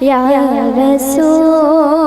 ইয়া রাসূল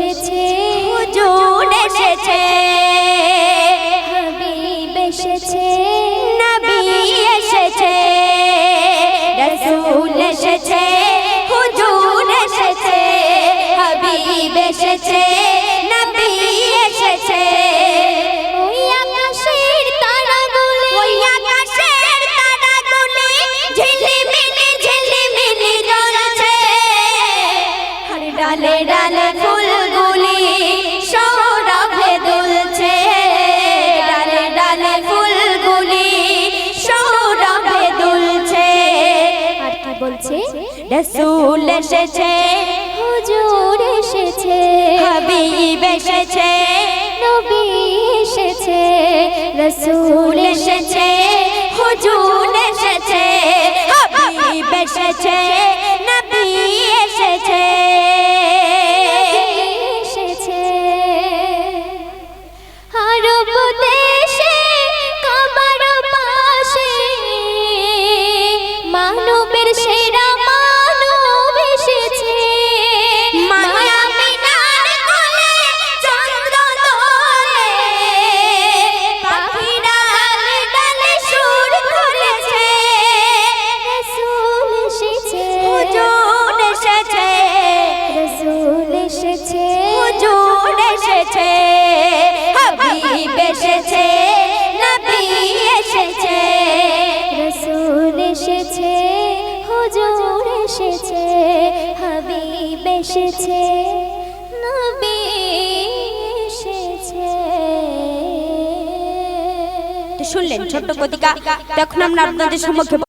এসেছে, হুজুর এসেছে। হাবিব এসেছে, নবী এসেছে। রসুল এসেছে, হুজুর এসেছে। হাবিব এসেছে, নবী এসেছে। বলছে রসুল এসেছে হুজুর এসেছে হাবিব এসেছে নবী এসেছে রসুল এসেছে হুজুর এসেছে হাবিব এসেছে শুনলেন ছোট্ট কতিকা তখন আমরা আপনাদের সম্মুখে